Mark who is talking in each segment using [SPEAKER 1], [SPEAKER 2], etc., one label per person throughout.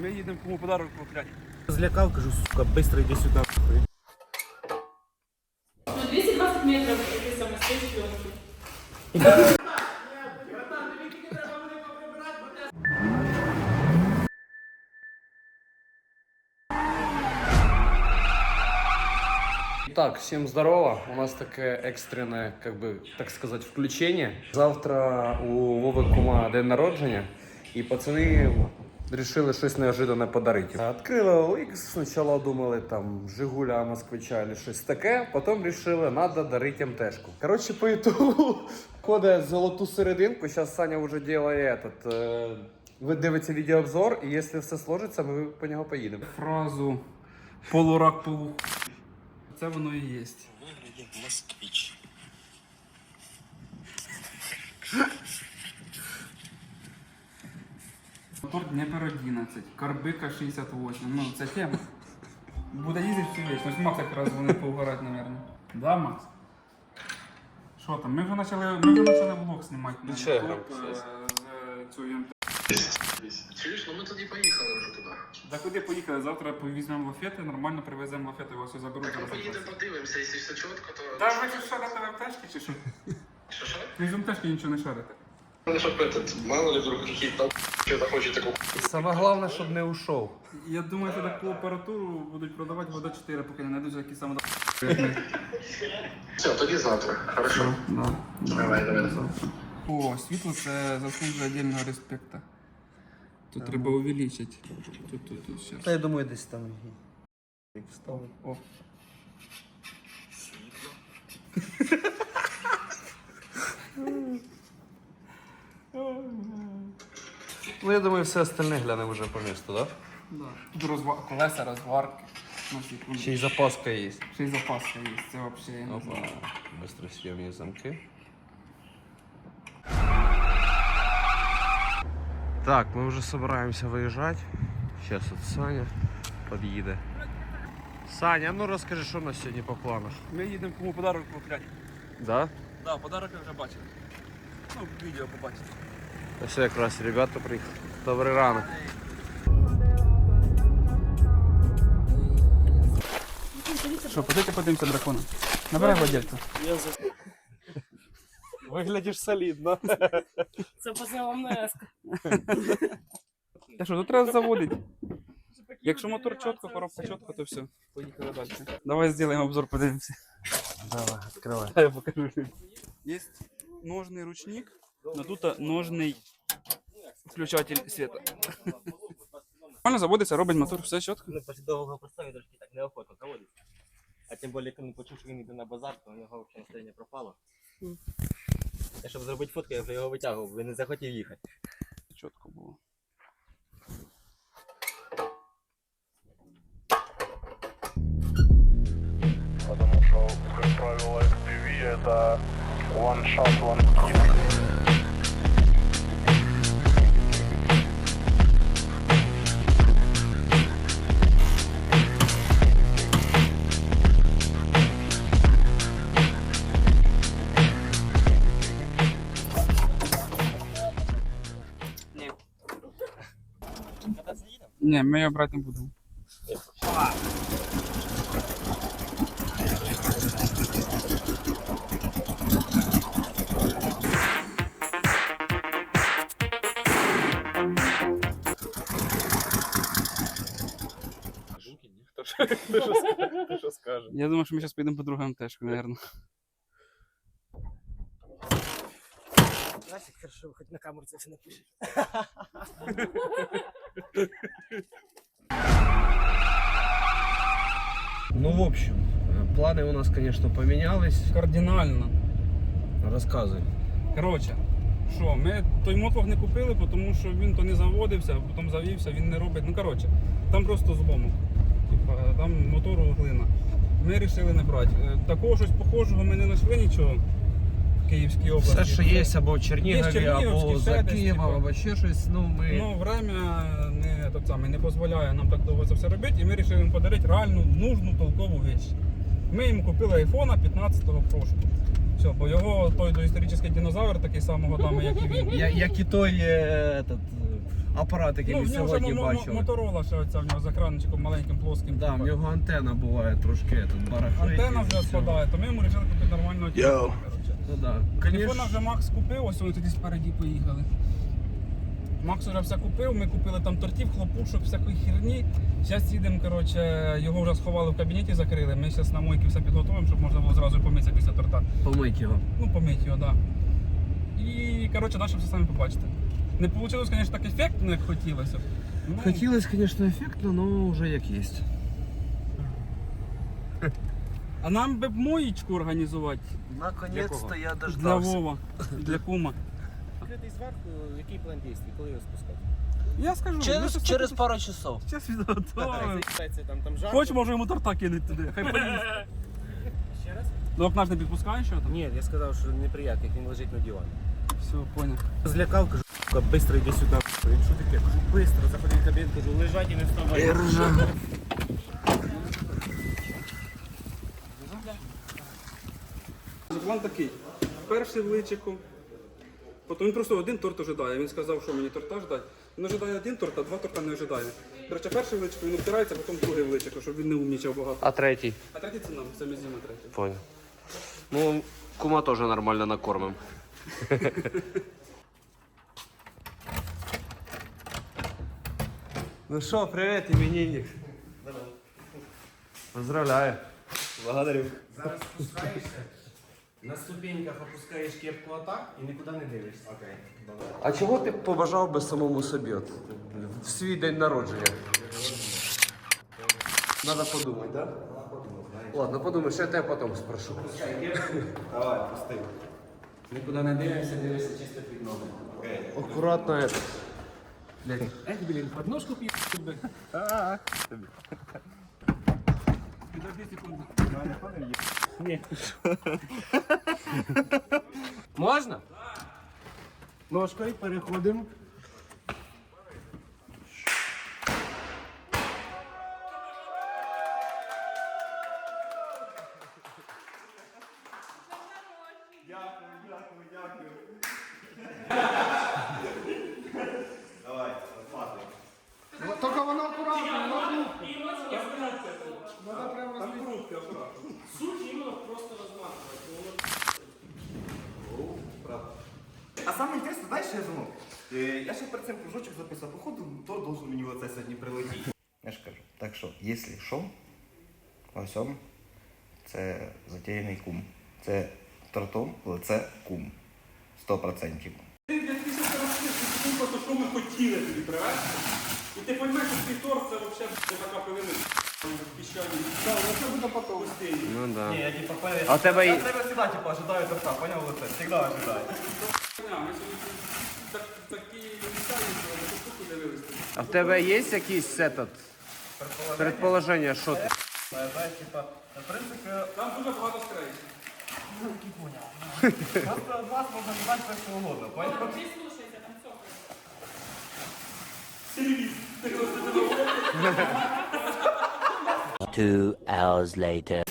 [SPEAKER 1] Ми їдемо кому подарок купляти.
[SPEAKER 2] Злякав, кажу, сука, быстро йди сюди.
[SPEAKER 3] Ну, 220 метров это самое стоит пленки.
[SPEAKER 4] Так, всем здорово. У нас такое экстренное, как бы, так сказать, включение. Завтра у Вови Кума день народження, і пацани решили щось неожиданне подарити. Відкрили OLX, спочатку думали там Жигуля, Москвича чи щось таке, потім вирішили, треба дарити МТшку. Коротше, по ітогу ходить золоту серединку, зараз Саня вже робить этот, е, ви дивитеся відеообзор, і якщо все сложиться, ми по нього поїдемо.
[SPEAKER 1] Фразу полурак полу. Це воно і є.
[SPEAKER 2] Москвич.
[SPEAKER 1] Мотор Дніпер 11, Карбика 68. Ну, це тема. Буде їздити всю віч. Макс якраз вони поугарати, мабуть. Да, Макс? Що там? Ми вже почали, ми вже почали влог знімати. на
[SPEAKER 4] я
[SPEAKER 1] YouTube,
[SPEAKER 4] грав,
[SPEAKER 1] е, з цією МТ.
[SPEAKER 5] Чуєш, ну ми тоді поїхали вже туди.
[SPEAKER 1] Да куди поїхали? Завтра візьмемо лафети, нормально привеземо лафети, вас все заберуть.
[SPEAKER 5] Ми
[SPEAKER 1] зараз
[SPEAKER 5] поїдемо, подивимося, якщо все чітко, то.
[SPEAKER 1] Та ви що шарите в МТшки чи що?
[SPEAKER 5] Що що?
[SPEAKER 1] Ви з МТшки нічого не шарите.
[SPEAKER 5] Ну, щоб этот, мало ли вдруг який там що захоче таку.
[SPEAKER 4] Саме головне, щоб не ушов.
[SPEAKER 1] Я думаю, що таку апаратуру будуть продавати года 4, поки не знайдуть які саме
[SPEAKER 5] Все, тоді завтра. Хорошо.
[SPEAKER 1] Да.
[SPEAKER 5] Давай, давай.
[SPEAKER 1] О, світло це заслужує отдельного респекта. Тут треба увеличити. Тут, тут, тут, щас.
[SPEAKER 2] Та я думаю, десь там.
[SPEAKER 1] О, о.
[SPEAKER 4] Ну, я думаю, все остальне глянемо вже по місту, так?
[SPEAKER 1] Да. Тут розва... колеса, розварки. На секунду.
[SPEAKER 4] Ще й запаска є.
[SPEAKER 1] Ще й запаска є, це взагалі я не
[SPEAKER 4] Опа,
[SPEAKER 1] знаю.
[SPEAKER 4] быстросъемні замки. Так, ми вже собираємося виїжджати. Зараз от Саня під'їде. Саня, ну розкажи, що у нас сьогодні по планах?
[SPEAKER 1] Ми їдемо кому подарок купляти.
[SPEAKER 4] Да?
[SPEAKER 1] Да, подарок я вже бачив. Ну, відео побачите.
[SPEAKER 4] Ось якраз ребята приїхали. Добрий ранок.
[SPEAKER 1] Що, подайте подивимося дракона. Набирай владельця.
[SPEAKER 4] Виглядиш солідно.
[SPEAKER 3] Це позивом МНС.
[SPEAKER 1] Та що, тут треба заводити. Якщо мотор чітко, коробка чітко, то все. Поїхали далі. Давай зробимо обзор, подивимося.
[SPEAKER 4] Давай, відкривай.
[SPEAKER 1] Я покажу. Є ножний ручник, но тут ножний включатель света. Нормально заводиться, робить мотор, все чітко.
[SPEAKER 2] Ну, після довгого простою трошки так неохотно заводиться. А тим більше, коли почув, що він йде на базар, то у нього взагалі настроєння пропало. Я щоб зробити фотку, я вже його витягував, він не захотів їхати.
[SPEAKER 1] Чітко було.
[SPEAKER 6] Потому что, как правило, FPV это one shot, one kill.
[SPEAKER 1] Ні, ми його брати не будемо.
[SPEAKER 4] Хто що скаже?
[SPEAKER 1] Я думаю, що ми зараз поїдемо по другому теж, мабуть.
[SPEAKER 2] Як хорошо, хоч на камеру це все напишеш.
[SPEAKER 4] Ну, в общем, плани у нас, конечно, поменялись.
[SPEAKER 1] Кардинально.
[SPEAKER 4] Розказуй.
[SPEAKER 1] Коротше, що, ми той мотлох не купили, тому що він то не заводився, а потім завівся, він не робить. Ну коротше, там просто зломок. Типа, там мотору глина. Ми вирішили не брати. Е, Такого щось похожого ми не знайшли нічого Київській області.
[SPEAKER 4] Все, що є або в Чернігові, або за Києвом, або ще щось, ну ми.
[SPEAKER 1] Ну, время не, тот самий, не дозволяє нам так довго це все робити, і ми вирішили їм подарити реальну нужну толкову річ. Ми їм купили айфона 15-го прошку. Все, бо його той доісторичний динозавр такий самого дами, як і він.
[SPEAKER 4] Я, як і той е, этот, апарат, який
[SPEAKER 1] Ну,
[SPEAKER 4] ми
[SPEAKER 1] в нього вже
[SPEAKER 4] сьогодні
[SPEAKER 1] мо- мо-
[SPEAKER 4] бачили.
[SPEAKER 1] моторола ще оця в нього з екранчиком маленьким плоским.
[SPEAKER 4] Да, в нього антенна буває трошки тут барахлить.
[SPEAKER 1] Антенна
[SPEAKER 4] і
[SPEAKER 1] вже
[SPEAKER 4] все.
[SPEAKER 1] спадає, то ми йому вирішили купити нормального телефона.
[SPEAKER 4] Ну да.
[SPEAKER 1] Телефона вже Макс купив, ось вони тоді спереді поїхали. Макс вже все купив, ми купили там тортів, хлопушок, всякої херні. Зараз їдемо, коротше, його вже сховали в кабінеті, закрили. Ми зараз на мойки все підготуємо, щоб можна було зразу помитися після торта.
[SPEAKER 4] Помить його.
[SPEAKER 1] Ну, помити його, так. Да. І коротше, далі все самі побачите. Не вийшло, звісно, так ефектно, як хотілося. б. Ну,
[SPEAKER 4] Хотілося, звісно, ефектно, але вже як є.
[SPEAKER 1] А нам би б моєчку організувати
[SPEAKER 4] Наконець-то я
[SPEAKER 1] для Вова, для кума.
[SPEAKER 2] Відкритий зверху, який план дій, коли його спускати?
[SPEAKER 1] Я скажу, ми
[SPEAKER 4] Через,
[SPEAKER 1] щас
[SPEAKER 4] через пару часов.
[SPEAKER 1] Щас відготовимо.
[SPEAKER 2] Там, там жарко.
[SPEAKER 1] Хоч може йому торта кинуть туди, хай поїсть.
[SPEAKER 2] Ще раз?
[SPEAKER 1] До окна ж не підпускаєш що там?
[SPEAKER 2] Ні, я сказав, що неприятний, він лежить на дивані.
[SPEAKER 1] Все, понял.
[SPEAKER 2] Злякав, кажу, «Сука, быстро йди сюди. Він що таке? Кажу, быстро, заходи в кабінет, кажу, лежать і не вставай.
[SPEAKER 1] План такий. Перший в личику. Потім він просто один торт ожидає. Він сказав, що мені торта ждать. Він ожидає один торт, а два торта не ожидає. Короче, перший в личику він обтирається, потім другий в личику, щоб він не умнічав багато.
[SPEAKER 4] А третій?
[SPEAKER 1] А третій це нам, це ми з'їмо третій.
[SPEAKER 4] Понял. Ну, кума теж нормально накормим. ну що, привіт, іменинник. Поздравляю.
[SPEAKER 2] Благодарю. Зараз спускаєшся, на ступеньках опускаєш кепку отак і нікуди не дивишся. Окей, добре.
[SPEAKER 4] А чого ти побажав би самому собі от, в свій день народження? Надо подумати, так? Ладно, подумай, ще я тебе потім спрошу.
[SPEAKER 2] Давай, пусти. Нікуди не дивишся, дивишся чисто під ноги.
[SPEAKER 4] Аккуратно это. Блядь.
[SPEAKER 1] Ех, блін, подножку п'є. Підожди секунду.
[SPEAKER 2] Можна? Ножкою переходимо.
[SPEAKER 7] Я сейчас перед цим кружочок записав, походу, то должен мені оце сьогодні прилетіти. Я ж кажу. Так що, якщо що, всьому, це затіяний кум. Це тортом лице кум. Сто процентів.
[SPEAKER 1] Ти тисячі розповідь, просто що ми хотіли тобі привезти. І ти розумієш, що цей торт це взагалі така повинна. Так, ну.
[SPEAKER 4] Ну да.
[SPEAKER 7] я типа перед...
[SPEAKER 4] А у тебе
[SPEAKER 7] Я тебе всегда типа ожидаю торта, понял лице? Всегда ожидаю.
[SPEAKER 1] Ми сьогодні так- такі місцеві, що на цю штуку дивилися.
[SPEAKER 4] А в тебе є якийсь этот, предположення, що ти?
[SPEAKER 7] Типа, в принципі,
[SPEAKER 1] Там дуже багато скрей.
[SPEAKER 7] просто від вас можна ждати все, що угодно, понял?
[SPEAKER 3] Прислушайся, там.
[SPEAKER 8] Two hours later.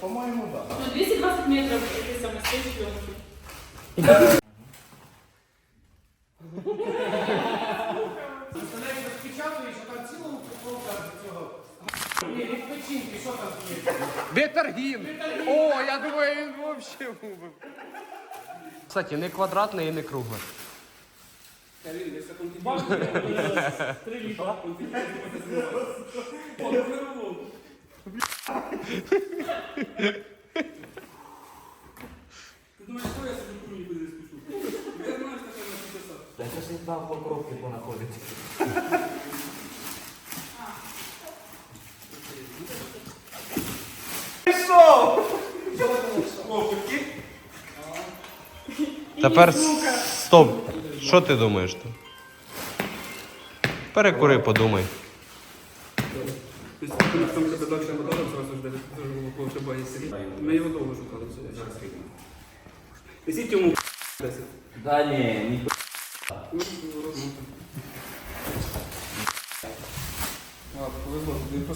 [SPEAKER 7] По-моєму, да.
[SPEAKER 3] Ну, 220 метров, який саме стоїть пленки.
[SPEAKER 4] Бетаргін! О, я думаю, він взагалі був. Кстати, не квадратний і не круглий.
[SPEAKER 1] Три літра. Ти думаєш, що я собі курю не спішу? Я знаю, що таке на чудеса.
[SPEAKER 7] Я щось не знав по коробці понаходити.
[SPEAKER 4] Тепер стоп. Що ти думаєш тут? Перекури, подумай.
[SPEAKER 1] Тобто, там далі зразу ж ошибаєшся. Ми його довго шукали. Зараз скільки. Йому 10.
[SPEAKER 2] Да ні, ні.
[SPEAKER 1] Ну, розмотано. Ладно, повезло,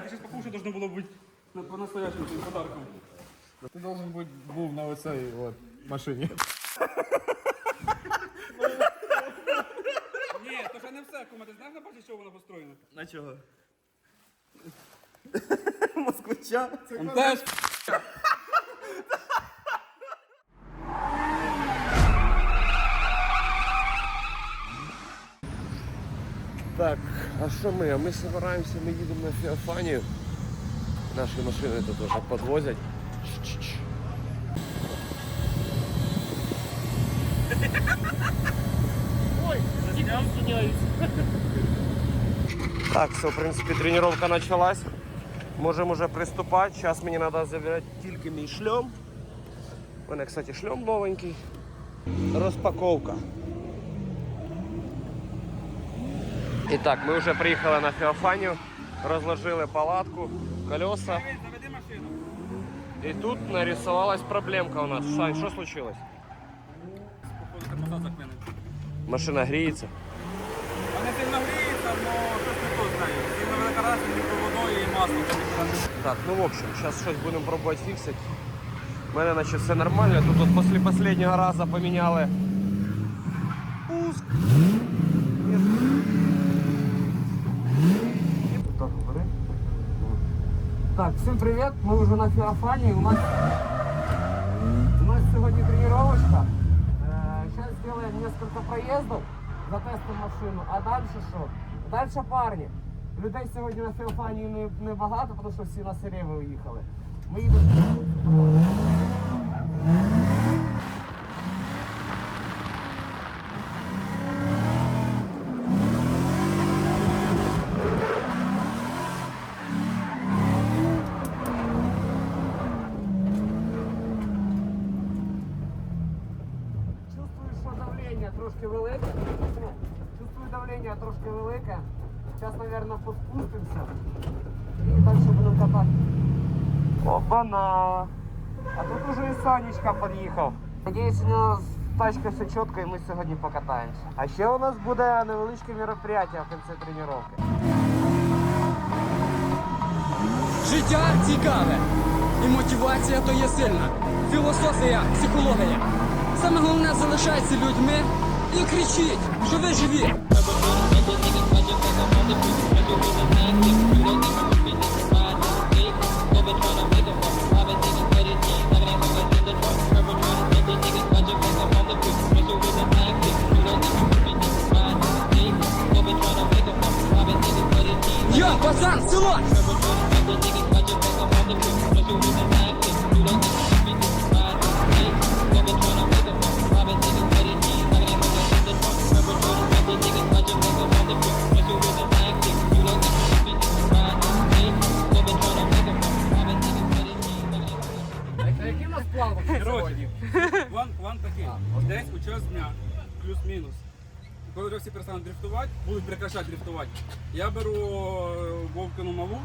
[SPEAKER 7] Це
[SPEAKER 1] все. Ти должно було бути по-настоящему цим подарком.
[SPEAKER 9] Ти должен бути був на оцій вот машині.
[SPEAKER 1] Ні, то ще не все, кума. Ти знаєш на базі, що воно построєно?
[SPEAKER 7] На чого? Москвича?
[SPEAKER 1] Он теж.
[SPEAKER 4] Так, а что мы? А мы собираемся, мы едем на Феофанию. Наши машины тут уже подвозят. Ч-ч-ч. Так, все, в принципе, тренировка началась. Можем уже приступать. Сейчас мне надо забирать тільки мій шлем. У мене, кстати, шлем новенький. Розпаковка. І так, ми вже приїхали на Феофанію, розложили палатку, колеса. І тут нарисувалась проблемка у нас. Сань, що случилось? Машина гріється.
[SPEAKER 1] Вони сильно гріються, але щось не то знаю. Сильно велика разниця між водою і маслом.
[SPEAKER 4] Так, ну в общем, зараз щось будемо пробувати фіксити. У мене наче все нормально. Тут от після останнього разу поміняли пуск. Так, бери.
[SPEAKER 10] Так, всем привет, мы уже на Феофані. у нас, у нас сегодня тренировочка, сейчас сделаем несколько проездов, затестим машину, а дальше що? Дальше парни, людей сьогодні на Феофані не, не багато, тому що всі на Сереви уїхали. Ми їдемо. Чувствую, що давлення трошки велике. Чувствую давлення трошки велике. Зараз, мабуть, поспустимося. І далі будемо катати. Опа-на! А тут уже і Санечка під'їхав. Надіюсь, у з тачкою все чітко і ми сьогодні покатаємося. А ще у нас буде невеличке мероприятие в кінці тренування.
[SPEAKER 11] Життя цікаве. І мотивація то є сильна. Філософія, психологія. Саме головне залишайтеся людьми і кричіть, що ви живі. Пацан, село!
[SPEAKER 1] Коли вже всі перестануть дрифтувати, будуть прекращати дрифтувати, я беру е, Вовкину малу,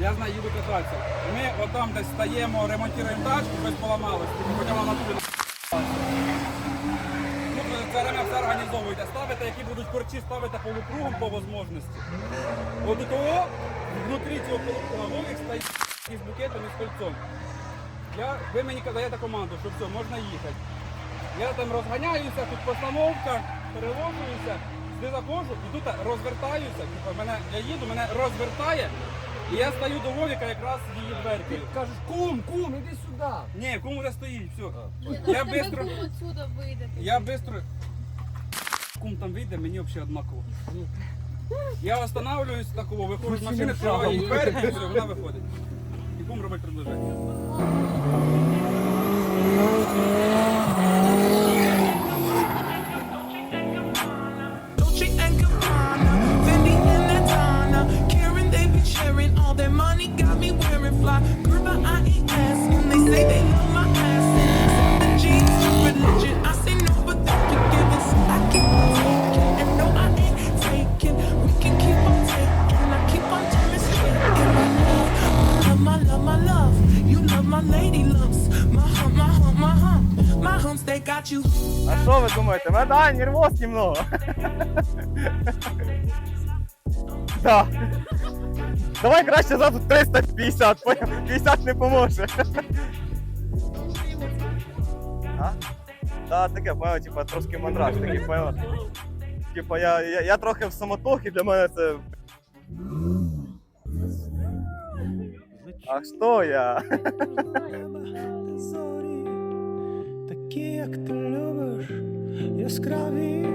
[SPEAKER 1] я з нею їду кататися. Ми отам десь стаємо, ремонтуємо тачку без поламалості, хоча вона тут Ну, це ремня все організовуєте. Ставите, які будуть корчі, ставите полукругом по можливості. От до того, внутрі цього полукруга Вовік стоїть із букетом і з кольцом. Я, ви мені даєте команду, що все, можна їхати. Я там розганяюся, тут постановка, переложуюся, сюди заходжу і тут розвертаюся. Типа, мене, я їду, мене розвертає, і я стою до Вовіка якраз з її дверкою.
[SPEAKER 11] Кажеш, кум, кум, іди сюди.
[SPEAKER 1] Ні, кому де стоїть, все.
[SPEAKER 3] Я
[SPEAKER 1] Я бистро,
[SPEAKER 3] отсюда вийдете.
[SPEAKER 1] я бистро. Кум там вийде, мені взагалі однаково. Я останавливаюсь такого, виходжу з машини, відкриваю їй дверки, і все, вона виходить. І кум робить предложення.
[SPEAKER 2] А що ви думаєте? Мене да, нервоз немного. Да. Давай краще зразу 350, понял? 50 не поможе. А? Да, таке, понял, типа трошки мандраж, такий, понял. Типа я, я, я трохи в самотохі, для мене це. А що я?
[SPEAKER 12] Такі, як ти любиш, яскраві,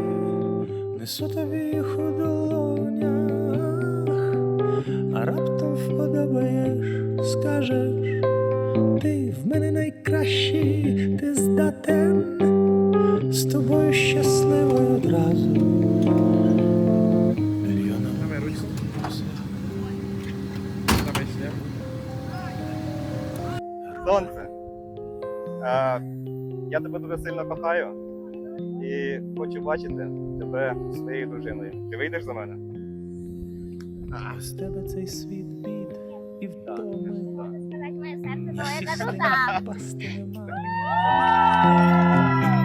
[SPEAKER 12] несу тобі їх у долонях, а раптом вподобаєш, скажеш, ти в мене найкращий, ти здатен, з тобою щасливою одразу.
[SPEAKER 2] Тебе дуже сильно кохаю і хочу бачити тебе своєю дружиною. Ти вийдеш за мене?
[SPEAKER 12] Без тебе цей світ бід і втоми.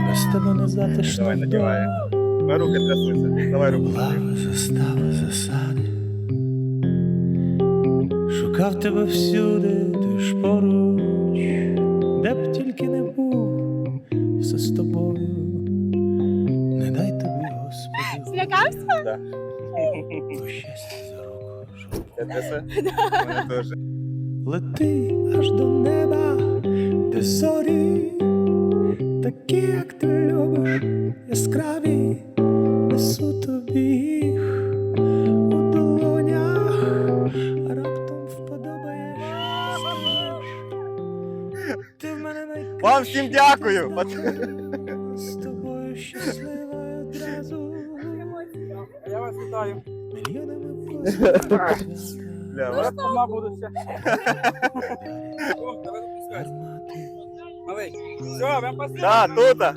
[SPEAKER 12] Без тебе не затишно
[SPEAKER 2] Давай, надівай.
[SPEAKER 12] вдома.
[SPEAKER 2] Давай руки трясуться. Давай руку.
[SPEAKER 12] Лави, застави, засади. Шукав тебе всюди, Лети аж до неба, де зорі, такі, як ти любиш, яскраві, несу тобі їх у долонях, а раптом вподобаєш, скажеш, ти в мене найкращий.
[SPEAKER 2] Вам всім дякую!
[SPEAKER 1] Я вас вітаю.
[SPEAKER 2] Бля, ви-
[SPEAKER 1] Сама буду ще. О, давай запускайся. Малий. Все, вам спасибо.
[SPEAKER 2] Да, тута.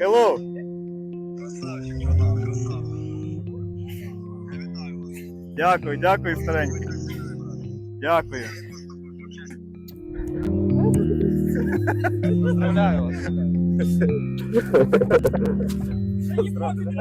[SPEAKER 2] Hello. Дякую, дякую, старенький. Дякую. Поздравляю вас. Страшно.